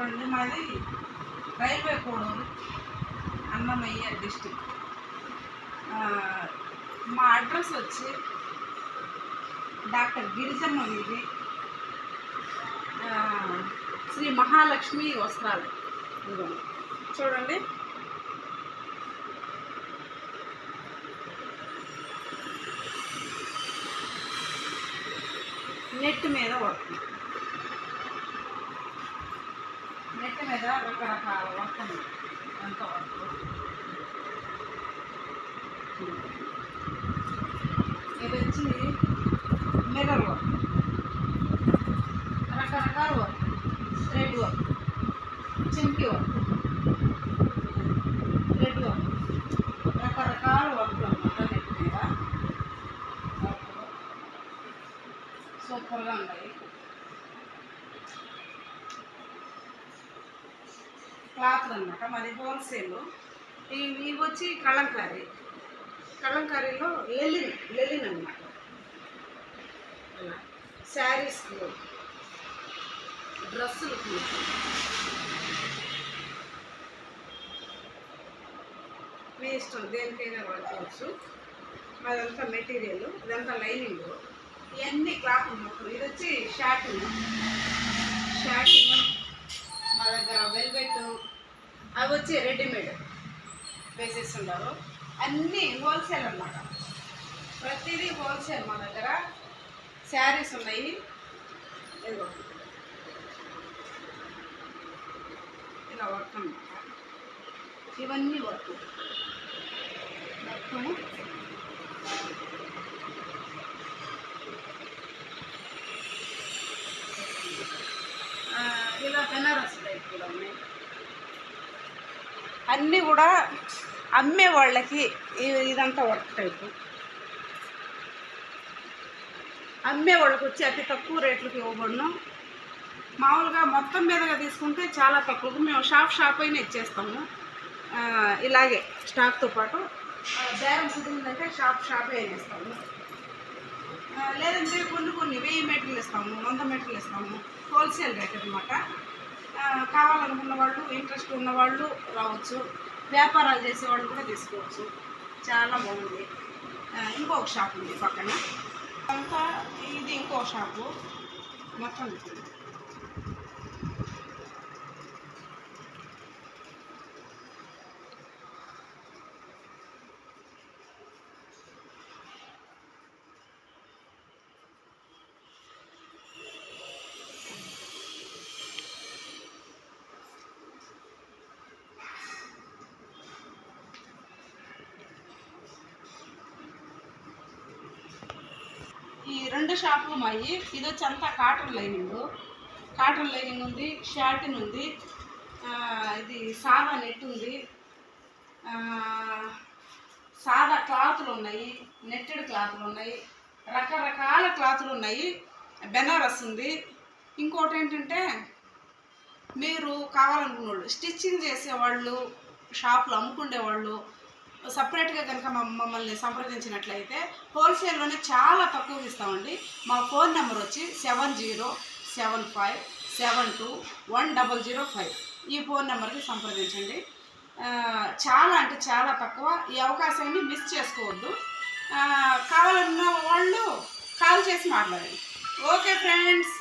చూడండి మాది railway Koduru Annamayya district మా అడ్రస్ వచ్చి డాక్టర్ గిరిజమ్మ వీధి శ్రీ మహాలక్ష్మి వస్త్రాలు. చూడండి. నెట్ మీద వర్క్ నెట్ మీద రకరకాల వర్క్ ఎంతవరకు ఎంత ఇది వచ్చి మిర్రర్ వర్క్ రకరకాల వర్క్ థ్రెడ్ వర్క్ చింకి వర్క్ థ్రెడ్ వర్క్ రకరకాల వర్క్లు అనమాట సూపర్గా ఉన్నాయి. క్లాత్లు అనమాట మాది హోల్సేల్. ఇవి వచ్చి కళంకారీ కళంకారీలో లెలిన్ లెలిన్ అనమాట శారీస్కి డ్రెస్సులకి మీ ఇష్టం దేనికైనా వాడుకోవచ్చు అదంతా మెటీరియల్ ఇదంతా లైనింగ్. ఇవన్నీ క్లాత్ మొత్తం. ఇది వచ్చి షార్టింగ్ షార్టింగ్ అవి వచ్చి రెడీమేడ్ ఉన్నారు అన్నీ హోల్సేల్ అన్నమాట. ప్రతిదీ హోల్సేల్ మా దగ్గర శారీస్ ఉన్నాయి. ఇలా వర్క్ అనమాట ఇవన్నీ వర్క్ మొత్తము. ఇలా బెనారస్ టైప్ కూడా ఉన్నాయి. అన్నీ కూడా అమ్మే వాళ్ళకి ఇదంతా వర్క్ టైపు అమ్మే వాళ్ళకి వచ్చి అతి తక్కువ రేట్లకి ఇవ్వబడును. మామూలుగా మొత్తం మీదగా తీసుకుంటే చాలా తక్కువకు మేము షాప్ షాప్ అయినా ఇచ్చేస్తాము. ఇలాగే స్టాక్తో పాటు. ఆ, బేరం కుదిరిందంటే షాప్ షాప్ అయినా ఇస్తాము. లేదంటే కొన్ని కొన్ని వెయ్యి మీటర్లు ఇస్తాము వంద మీటర్లు ఇస్తాము. హోల్సేల్ రేట్ అనమాట కావాలనుకున్న వాళ్ళు ఇంట్రెస్ట్ ఉన్న వాళ్ళు రావచ్చు. వ్యాపారాలు చేసే వాళ్ళు కూడా తీసుకోవచ్చు. చాలా బాగుంది. ఇంకొక షాప్ ఉంది పక్కన. అంతా ఇది ఇంకో షాపు మొత్తం ఈ రెండు షాపులు మాయి ఇది వచ్చి అంతా కాటన్ లైనింగ్. కాటన్ లైనింగ్ ఉంది షాటిన్ ఉంది ఇది సాదా నెట్ ఉంది. సాదా క్లాతులు ఉన్నాయి నెట్టెడ్ క్లాతులు ఉన్నాయి రకరకాల క్లాతులు ఉన్నాయి బెనారస్ ఉంది. ఇంకోటి ఏంటంటే మీరు కావాలనుకున్న వాళ్ళు స్టిచ్చింగ్ చేసేవాళ్ళు షాపులు అమ్ముకునేవాళ్ళు సపరేట్గా కనుక మమ్మల్ని సంప్రదించినట్లయితే హోల్సేల్లోనే చాలా తక్కువ ఇస్తామండి. మా ఫోన్ నెంబర్ వచ్చి seven zero seven five seven two one double zero five ఈ ఫోన్ నెంబర్కి సంప్రదించండి. చాలా అంటే చాలా తక్కువ. ఈ అవకాశాన్ని మిస్ చేసుకోవద్దు. కావాలన్న వాళ్ళు కాల్ చేసి మాట్లాడండి. Okay friends